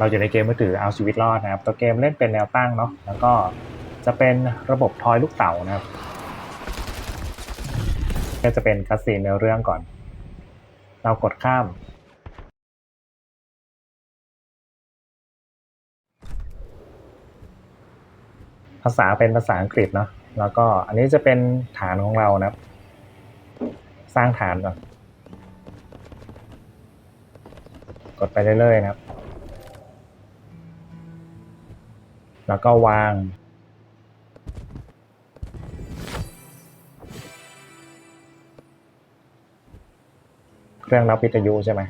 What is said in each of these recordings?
เราอยู่ในเกมมือถือเอาชีวิตรอดนะครับ ตัวเกมเล่นเป็นแนวตั้งเนาะแล้วก็จะเป็นระบบทอยลูกเต๋านะครับก็จะเป็นคัสซีนในเรื่องก่อน เรากดข้าม ภาษาเป็นภาษาอังกฤษเนาะแล้วก็อันนี้จะเป็นฐานของเรานะครับ สร้างฐานก่อน กดไปเรื่อยๆนะครับ แล้วก็วาง เครื่องรับวิทยุใช่ไหม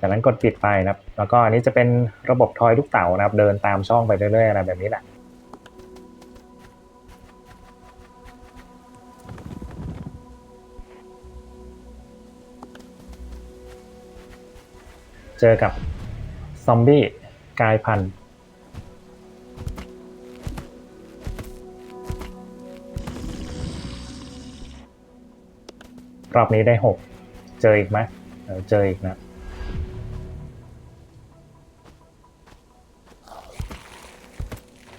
จากนั้นกดปิดไปนะครับ แล้วก็อันนี้จะเป็นระบบทอยลูกเต๋านะครับ เดินตามช่องไปเรื่อยๆอะไรแบบนี้แหละเจอกับซอมบี้กายพันธุ์ อบนี้ได้หกเจออีกไหมเจออีกนะ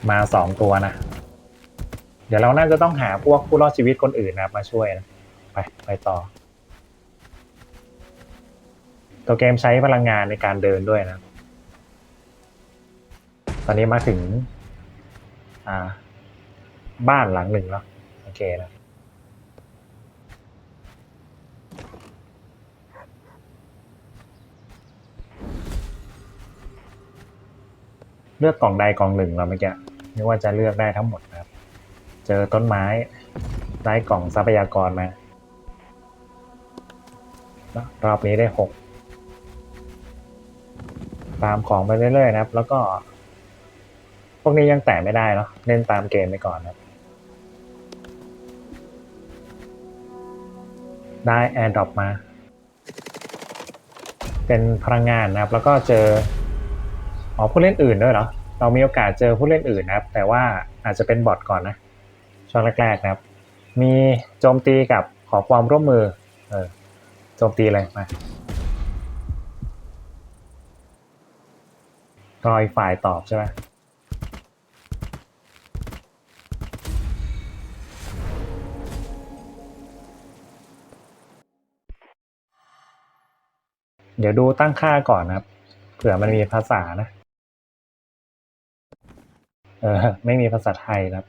มาสองตัวนะ เดี๋ยวเราน่าจะต้องหาพวกผู้รอดชีวิตคนอื่นนะมาช่วยนะ ไปไปต่อ ตัวเกมใช้พลังงานในการเดินด้วยนะ ตอนนี้มาถึง อ่า บ้านหลังหนึ่งแล้ว โอเคนะ เลือกกล่องใดกล่องหนึ่งเราเมื่อกี้นึกว่าจะเลือกได้ทั้งหมดนะครับ เจอต้นไม้ได้กล่องทรัพยากรมารอบนี้ได้หกตามของไปเรื่อยๆนะครับ แล้วก็ พวกนี้ยังแตะไม่ได้เนาะเล่นตามเกมไปก่อนนะครับได้แอร์ดรอปมา เป็นพลังงานนะครับ แล้วก็เจออ๋อผู้เล่นอื่นด้วยเหรอ เรามีโอกาสเจอผู้เล่นอื่นนะครับ แต่ว่าอาจจะเป็นบอทก่อนนะ ช่วงแรกๆนะครับ มีโจมตีกับขอความร่วมมือ เออโจมตีเลยมารอยฝ่ายตอบใช่ไหมเดี๋ยวดูตั้งค่าก่อนนะครับ เผื่อมันมีภาษานะ เออไม่มีภาษาไทยครับ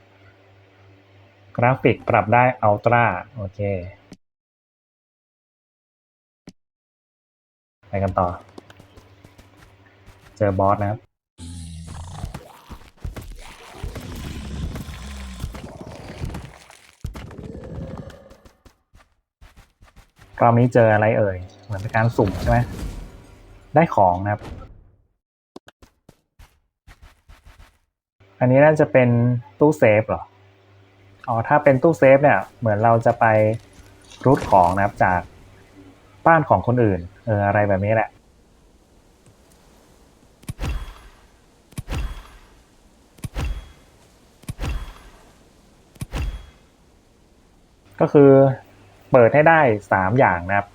กราฟิกปรับได้อัลตร้าโอเค ไปกันต่อ เจอบอสนะครับรอบนี้เจออะไรเอ่ย เหมือนเป็นการสุ่มใช่ไหม ได้ของนะครับ อันนี้น่าจะเป็นตู้เซฟเหรอ อ๋อ ถ้าเป็นตู้เซฟเนี่ย เหมือนเราจะไปรูทของนะครับจากบ้านของคนอื่น เออ อะไรแบบนี้แหละ ก็คือเปิดให้ได้สามอย่างนะครับ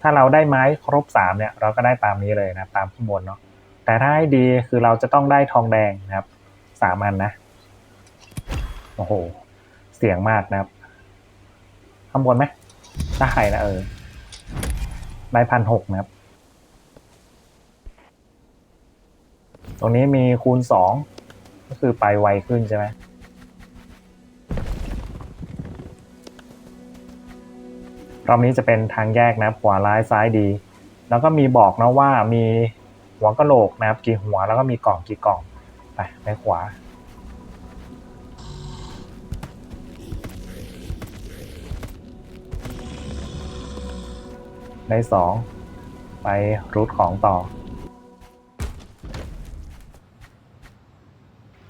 ถ้าเราได้ไม้ครบสามเนี่ย เราก็ได้ตามนี้เลยนะตามข้างบนเนาะแต่ถ้าให้ดีคือเราจะต้องได้ทองแดงนะครับ สามอันนะ โอ้โห เสียงมากนะครับ ข้างบนไหมได้นะเออได้พันหกนะครับ ตรงนี้มีคูณสอง ก็คือไปไวขึ้นใช่ไหมรอบนี้จะเป็นทางแยกนะครับ ขวาร้ายซ้ายดี แล้วก็มีบอกนะว่ามีหัวกะโหลกนะครับกี่หัวแล้วก็มีกล่องกี่กล่อง ไปไปขวา ได้สอง ไปรูทของต่อ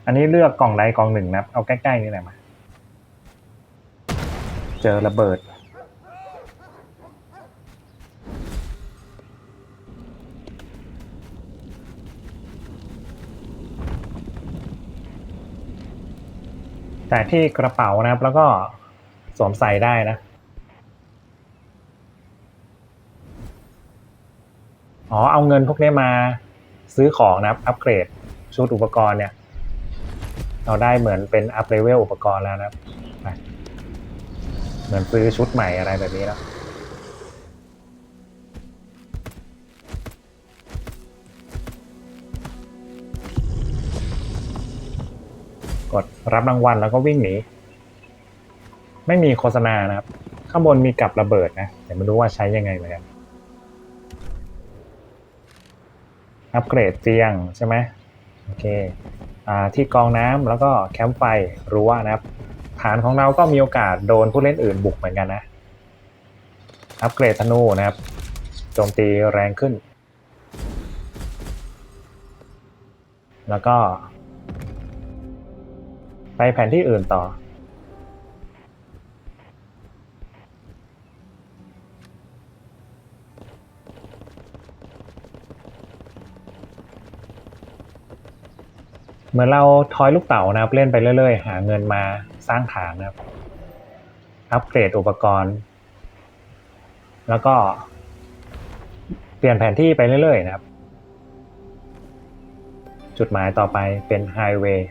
อันนี้เลือกกล่องใดกล่องหนึ่งนะ เอาใกล้ ๆ นี่แหละมา เจอระเบิด แต่ที่กระเป๋านะครับ แล้วก็สวมใส่ได้นะ อ๋อ เอาเงินพวกนี้มาซื้อของนะครับ อัปเกรดชุดอุปกรณ์เนี่ย เราได้เหมือนเป็นอัพเลเวลอุปกรณ์แล้วนะครับไปเหมือนซื้อชุดใหม่อะไรแบบนี้แล้ว กดรับรางวัลแล้วก็วิ่งหนี ไม่มีโฆษณานะครับ ข้างบนมีกับระเบิดนะแต่ไม่รู้ว่าใช้ยังไงเหมือนกันอัปเกรดเตียงใช่ไหมโอเคอ่าที่กองน้ำแล้วก็แคมป์ไฟรั้วนะครับ ฐานของเราก็มีโอกาสโดนผู้เล่นอื่นบุกเหมือนกันนะ อัปเกรดธนูนะครับ โจมตีแรงขึ้น แล้วก็ ไปแผนที่อื่นต่อ เหมือนเราทอยลูกเต๋านะครับ เล่นไปเรื่อยๆ หาเงินมาสร้างฐานนะครับ อัปเกรดอุปกรณ์ แล้วก็เปลี่ยนแผนที่ไปเรื่อยๆนะครับ จุดหมายต่อไปเป็นไฮเวย์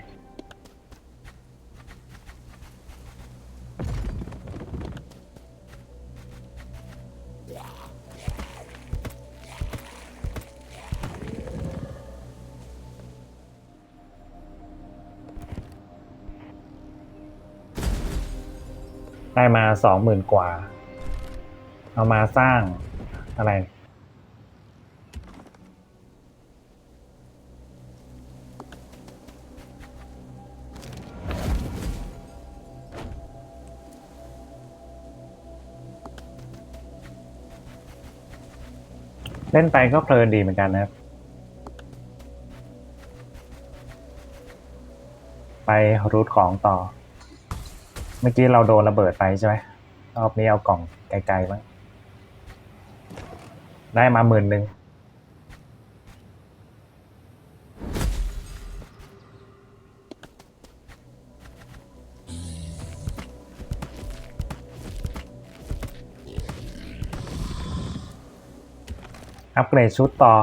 ได้มาสองหมื่นกว่า เอามาสร้างอะไร เล่นไปก็เพลินดีเหมือนกันนะครับ ไปรูทของต่อ เมื่อกี้เราโดนระเบิดไปใช่ไหมรอบนี้เอากล่องไกลๆบ้างได้มาหมื่นหนึ่งอัปเกรดชุดต่อ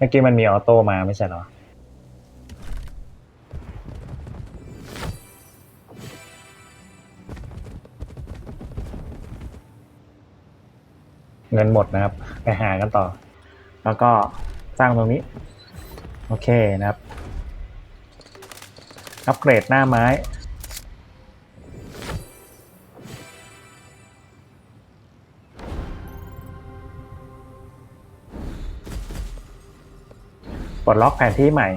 มื่อกี้มันมีออโต้มาไม่ใช่เหรอ เงินหมดนะครับ ไปหากันต่อ แล้วก็สร้างตรงนี้ โอเคนะครับ อัปเกรดหน้าไม้ ปลดล็อกแผนที่ใหม่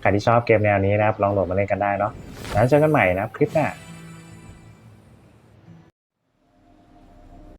ใครที่ชอบเกมแนวนี้นะครับ ลองโหลดมาเล่นกันได้เนาะแล้วเจอกันใหม่นะครับคลิปหน้า